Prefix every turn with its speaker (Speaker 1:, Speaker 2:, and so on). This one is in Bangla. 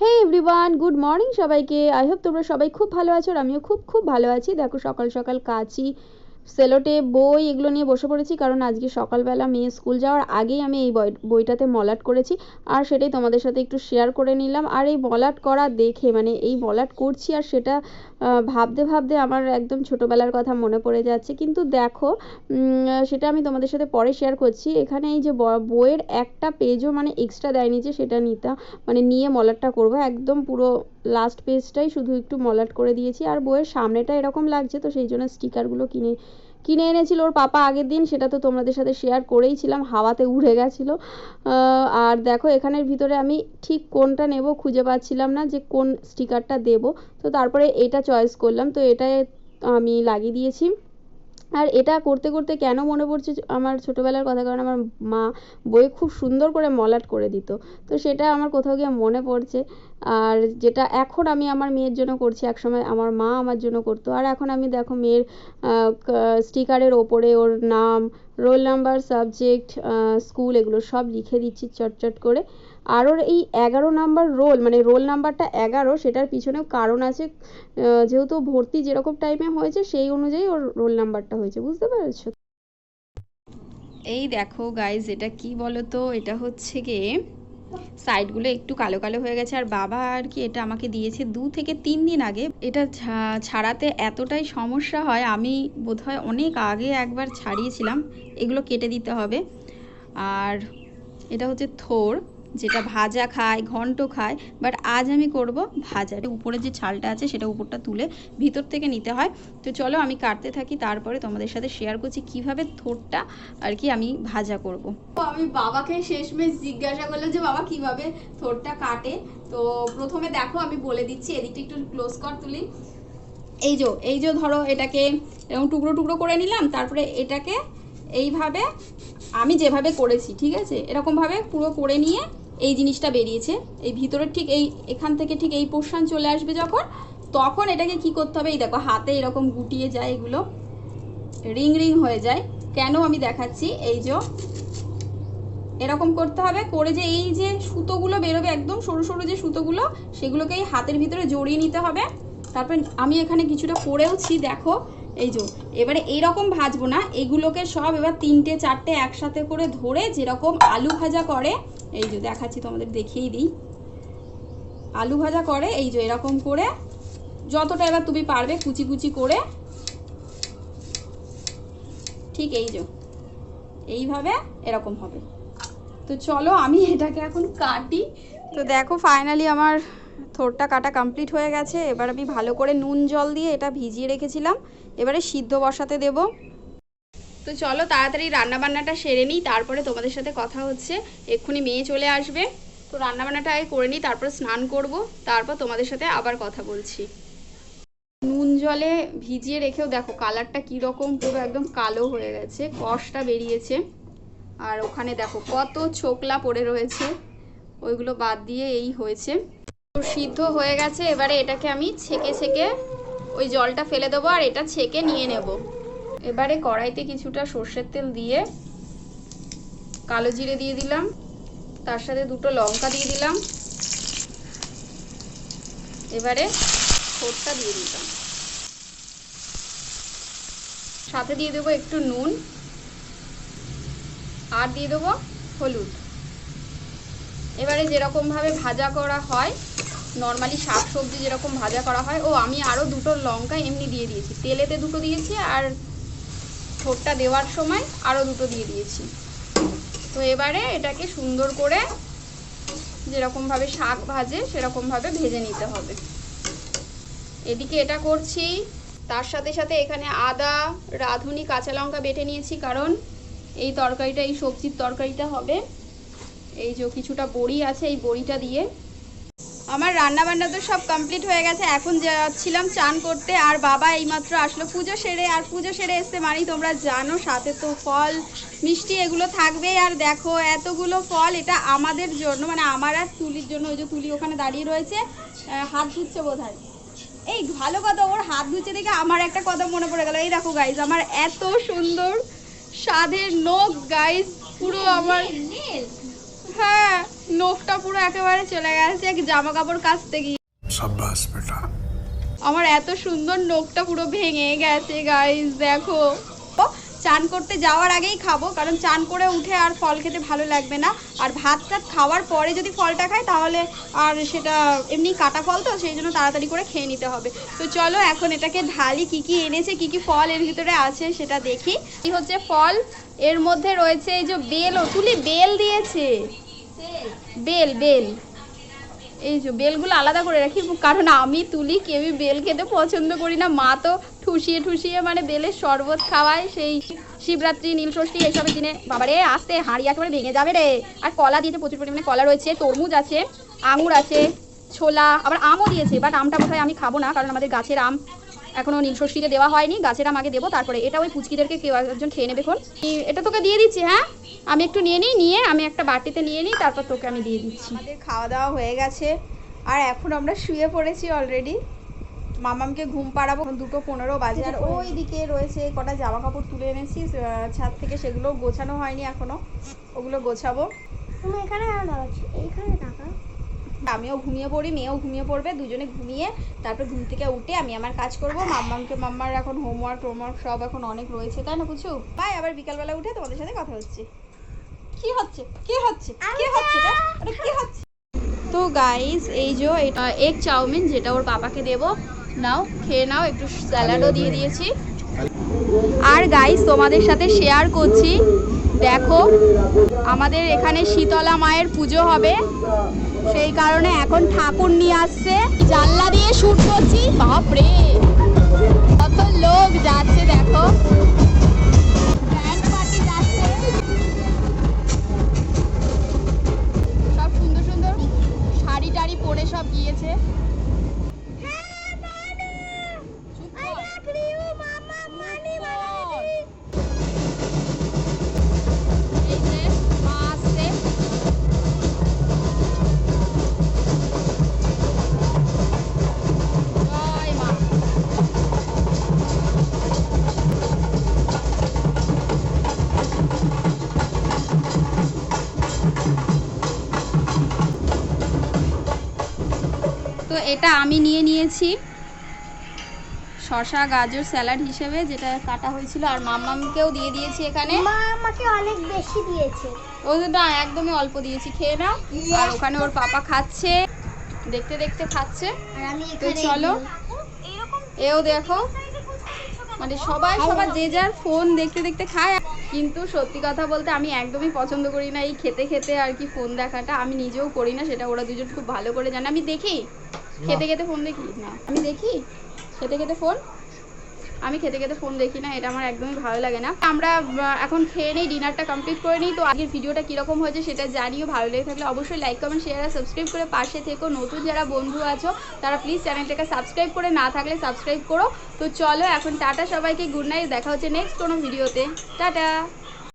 Speaker 1: হে এভরিওয়ান গুড মর্নিং সবাইকে। আই হোপ তোমরা সবাই খুব ভালো আছো আর আমিও খুব খুব ভালো আছি। দেখো সকাল সকাল কাচি সেলোটে বই এগুলো নিয়ে বসে পড়েছি কারণ আজকে সকালবেলা মেয়ে স্কুল যাওয়ার আগেই আমি এই বই বইটাতে মলাট করেছি। আর সেটাই তোমাদের সাথে একটু শেয়ার করে নিলাম। আর এই মলাট করা দেখে মানে এই মলাট করছি আর সেটা ভাবতে ভাবতে আমার একদম ছোটোবেলার কথা মনে পড়ে যাচ্ছে। কিন্তু দেখো সেটা আমি তোমাদের সাথে পরে শেয়ার করছি। এখানে এই যে বইয়ের একটা পেজও মানে এক্সট্রা দেয়নি যে সেটা নিতা মানে নিয়ে মলাটটা করব। একদম পুরো লাস্ট পেজটাই শুধু একটু মলাট করে দিয়েছি। আর বইয়ের সামনেটা এরকম লাগছে তো, সেই জন্য স্টিকারগুলো কিনে কিনে এনেছিল ওর পাপা আগের দিন। সেটা তো তোমাদের সাথে শেয়ার করেইছিলাম হাওয়াতে উড়ে গেছিল। আর দেখো এখানের ভিতরে আমি ঠিক কোনটা নেব খুঁজে পাচ্ছিলাম না যে কোন স্টিকারটা দেব। তো তারপরে এটা চয়েস করলাম, তো এটায় আমি লাগিয়ে দিয়েছি। আর এটা করতে করতে কেন মনে পড়ছে আমার ছোটোবেলার কথা? কারণ আমার মা বই খুব সুন্দর করে মলাট করে দিত। তো সেটা আমার কোথাও গিয়ে মনে পড়ছে। আর যেটা এখন আমি আমার মেয়ের জন্য করছি, একসময় আমার মা আমার জন্য করতো। আর এখন আমি দেখো মেয়ের স্টিকারের ওপরে ওর নাম, রোল নাম্বার, সাবজেক্ট স্কুল এগুলো সব লিখে দিচ্ছি চটচট করে। আর ওর এই এগারো নাম্বার রোল মানে রোল নাম্বারটা এগারো, সেটার পিছনেও কারণ আছে যেহেতু ভর্তি যেরকম টাইমে হয়েছে, সেই অনুযায়ী ওর রোল নাম্বারটা হয়েছে, বুঝতে পেরেছ? এই দেখো গাইজ এটা কি বলো তো এটা হচ্ছে গিয়ে সাইডগুলো একটু কালো কালো হয়ে গেছে, আর বাবা আর কি এটা আমাকে দিয়েছে দু থেকে তিন দিন আগে। এটা ছাড়াতে এতটাই সমস্যা হয়, আমি বোধহয় অনেক আগে একবার ছাড়িয়েছিলাম, এগুলো কেটে দিতে হবে। আর এটা হচ্ছে থোর যেটা ভাজা খায়, ঘন্ট খায় বাট আজ আমি করব ভাজা। উপরে যে ছালটা আছে, সেটা উপরটা তুলে ভিতর থেকে নিতে হয়। তো চলো আমি কাটতে থাকি, তারপরে তোমাদের সাথে শেয়ার করছি কীভাবে থোরটা আর কি আমি ভাজা করব। আমি বাবাকে শেষমেশ জিজ্ঞাসা করলাম যে, বাবা, কীভাবে থোরটা কাটে? তো প্রথমে দেখো, আমি বলে দিচ্ছি, এদিকটা একটু ক্লোজ কর তুলি। এই যে এই যে ধরো, এটাকে এরকম টুকরো টুকরো করে নিলাম, তারপরে এটাকে এইভাবে আমি যেভাবে করেছি, ঠিক আছে? এরকমভাবে পুরো করে নিয়ে এই জিনিসটা বেরিয়েছে। এই ভিতরের ঠিক এই, এখান থেকে ঠিক এই পোর্শন চলে আসবে যখন, তখন এটাকে কি করতে হবে? এই দেখো, হাতে এরকম গুটিয়ে যায় এগুলো, রিং রিং হয়ে যায়। কেন আমি দেখাচ্ছি? এই যে, এরকম করতে হবে করে যে এই যে সুতোগুলো বেরোবে একদম সরু সরু যে সুতোগুলো, সেগুলোকে এই হাতের ভিতরে জড়িয়ে নিতে হবে। তারপর আমি এখানে কিছুটা করেওছি, দেখো। এই যে, এবারে এইরকম ভাজবো না, এগুলোকে সব এবার তিনটে, চারটে একসাথে করে ধরে যেরকম আলু ভাজা করে, এই যে দেখাচ্ছি তোমাদের দেখিয়েই দিই। আলু ভাজা করে, এই যে এরকম করে, যতটা এবার তুমি পারবে কুচি কুচি করে, ঠিক এই যে, এইভাবে এরকম হবে। তো চলো আমি এটাকে এখন কাটি। তো দেখো ফাইনালি আমার থোরটা কাটা কমপ্লিট হয়ে গেছে, এবার আমি ভালো করে নুন জল দিয়ে এটা ভিজিয়ে রেখেছিলাম, এবারে সিদ্ধ বসাতে দেব। তো চলো তাড়াতাড়ি রান্নাবান্নাটা সেরে নিই, তারপরে তোমাদের সাথে কথা হচ্ছে, এক্ষুনি মেয়ে চলে আসবে। তো রান্নাবান্নাটা আগে করে নিই, তারপর স্নান করব, তারপর তোমাদের সাথে আবার কথা বলছি। নুন জলে ভিজিয়ে রেখেও দেখো কালারটা কীরকম, পুরো একদম কালো হয়ে গেছে, কষটা বেরিয়েছে। আর ওখানে দেখো কত ছোকলা পড়ে রয়েছে, ওইগুলো বাদ দিয়ে এই হয়েছে। সিদ্ধ হয়ে গেছে, এবারে এটাকে আমি ছেঁকে ছেঁকে ওই জলটা ফেলে দেবো আর এটা ছেঁকে নিয়ে নেব। এবারে কড়াইতে কিছুটা সর্ষের তেল দিয়ে কালো জিরে দিয়ে দিলাম, তার সাথে দুটো লঙ্কা দিয়ে দিলাম। এবারে ছোটটা দিয়ে দিলাম। সাথে দিয়ে দেবো একটু নুন, আর দিয়ে দেবো হলুদ। এবারে যেরকমভাবে ভাজা করা হয় নর্মালি শাক সবজি যেরকম ভাজা করা হয়, ও আমি আরও দুটো লঙ্কা এমনি দিয়ে দিয়েছি। তেলেতে দুটো দিয়েছি আর ঠোঁটটা দেওয়ার সময় আরও দুটো দিয়ে দিয়েছি। তো এবারে এটাকে সুন্দর করে যেরকমভাবে শাক ভাজে, সেরকমভাবে ভেজে নিতে হবে। এদিকে এটা করছি। তার সাথে সাথে এখানে আদা, রাঁধুনি, কাঁচা লঙ্কা বেটে নিয়েছি, কারণ এই তরকারিটা, এই সবজির তরকারিটা হবে। এই যে কিছুটা বড়ি আছে, এই বড়িটা দিয়ে আমার রান্না বান্না তো সব কমপ্লিট হয়ে গেছে। এখন যাচ্ছিলাম চান করতে, আর বাবা এইমাত্র আসলো। পুজো সেরে, আর পুজো সেরে এসছে মানে তোমরা জানো, সাথে তো ফল, মিষ্টি এগুলো থাকবে। আর দেখো, এতগুলো ফল, এটা আমাদের জন্য মানে আমার আর তুলির জন্য, ওই যে তুলি ওখানে দাঁড়িয়ে রয়েছে হাত ধুচ্ছে বোধ এই ভালো কথা, ওর হাত ধুচ্ছে দেখে আমার একটা কথা মনে পড়ে গেল। এই দেখো গাইজ আমার এত সুন্দর স্বাদের নখ গাইজ পুরো আমার হ্যাঁ নখটা পুরো একেবারে চলে গেছে এক জামা কাপড় কাচতে গিয়ে।
Speaker 2: সাব্বাস বেটা।
Speaker 1: আমার এত সুন্দর নখটা পুরো ভেঙে গেছে গাইস দেখো। চান করতে যাওয়ার আগেই খাব কারণ চান করে উঠে আর ফল খেতে ভালো লাগবে না। আর ভাত টাত খাওয়ার পরে যদি ফলটা খাই তাহলে আর সেটা এমনি কাটা ফল তো সেই জন্য তাড়াতাড়ি করে খেয়ে নিতে হবে। তো চলো এখন এটাকে ঢালি কি কি এনেছে কি কি ফল এর ভিতরে আছে সেটা দেখি। কি হচ্ছে ফল এর মধ্যে রয়েছে এই যে বেল ও তুলি বেল দিয়েছে। বেল বেল। এই যে বেলগুলো আলাদা করে রাখি, কারণ আমি তুলি, কেউই বেল খেতে পছন্দ করি না। মা তো ঠুসিয়ে ঠুসিয়ে মানে বেলের শরবত খাওয়ায়, সেই শিবরাত্রি, নীলষষ্ঠী এইসবের দিনে। বাবারে, আসতে, হাঁড়ি একেবারে ভেঙে যাবে রে। আর কলা দিয়েছে, প্রচুর পরিমাণে কলা রয়েছে, তরমুজ আছে, আঙুর আছে, ছোলা, আবার আমও দিয়েছে বাট আমটা বোধহয় আমি খাব না, কারণ আমাদের গাছের আম এখনও নীলষষ্ঠীতে দেওয়া হয়নি গাছের আমাকে দেবো তারপরে এটা ওই পুচকিদেরকে কেউ একজন খেয়ে নেবে এখন। এটা তোকে দিয়ে দিচ্ছি হ্যাঁ? আমি একটু নিয়ে নিই নিয়ে আমি একটা বাটিতে নিয়ে নিই তারপর তোকে আমি দিয়ে দিচ্ছি। আমাদের খাওয়া দাওয়া হয়ে গেছে। আর এখন আমরা শুয়ে পড়েছি অলরেডি মামামকে ঘুম পাড়াবো দুটো পনেরো বাজে আর ওই দিকে রয়েছে কটা জামা কাপড় তুলে এনেছি ছাদ থেকে সেগুলো গোছানো হয়নি এখনও। ওগুলো গোছাবো।
Speaker 3: তুমি এখানে
Speaker 1: আমিও ঘুমিয়ে পড়ি মেয়েও ঘুমিয়ে পড়বে দুজনে ঘুমিয়ে তারপর ঘুম থেকে উঠে আমি আমার কাজ করব। মাম্মামকে মাম্মার এখন হোমওয়ার্ক টোমওয়ার্ক সব এখন অনেক রয়েছে তাই না বুঝছ? বাই আবার বিকালবেলা উঠে তোমাদের সাথে কথা হচ্ছে। কি হচ্ছে? কি হচ্ছে? কি হচ্ছে কি হচ্ছে? তো গাইস এই যে এটা এগ চাউমিন যেটা ওর বাবাকে দেব। নাও খেয়ে নাও একটু স্যালাডও দিয়ে দিয়েছি। আর গাইস তোমাদের সাথে শেয়ার করছি। দেখো আমাদের এখানে শীতলা মায়ের পুজো হবে। সেই কারণে এখন ঠাকুর নিয়ে আসছে। জানলা দিয়ে শুট করছি। বাপরে! এটা আমি নিয়ে নিয়েছি। শশা গাজর স্যালাড হিসেবে যেটা কাটা হয়েছিল। আর মাম্মামকেও দিয়ে দিয়েছি এখানে।
Speaker 3: মা আমাকে অনেক বেশি দিয়েছে।
Speaker 1: ও না একদমই অল্প দিয়েছি। খেয়ে নাও। আর ওখানে ওর পাপা খাচ্ছে। দেখতে দেখতে খাচ্ছে। তো চলো। এও দেখো। মানে সবাই সবার যে যার ফোন দেখতে দেখতে খায়। কিন্তু সত্যি কথা বলতে আমি একদমই পছন্দ করি না এই খেতে খেতে আর কি ফোন দেখাটা। আমি নিজেও করি না সেটা ওরা দুজন খুব ভালো করে জানে। আমি দেখি। খেতে খেতে ফোন দেখি? না। আমি দেখি? খেতে খেতে ফোন আমি খেতে খেতে ফোন দেখি না এটা আমার একদমই ভালো লাগে না। আমরা এখন খেয়ে নিই ডিনারটা কমপ্লিট করে নিই তো আগের ভিডিওটা কীরকম হয়েছে সেটা জানিও ভালো লেগে থাকলে অবশ্যই লাইক কমেন্ট শেয়ার আর সাবস্ক্রাইব করে পাশে থেকো। নতুন যারা বন্ধু আছো তারা প্লিজ চ্যানেলটাকে সাবস্ক্রাইব করে না থাকলে সাবস্ক্রাইব করো। তো চলো এখন টাটা সবাইকে গুড নাইট দেখা হচ্ছে নেক্সট কোনো ভিডিওতে টাটা!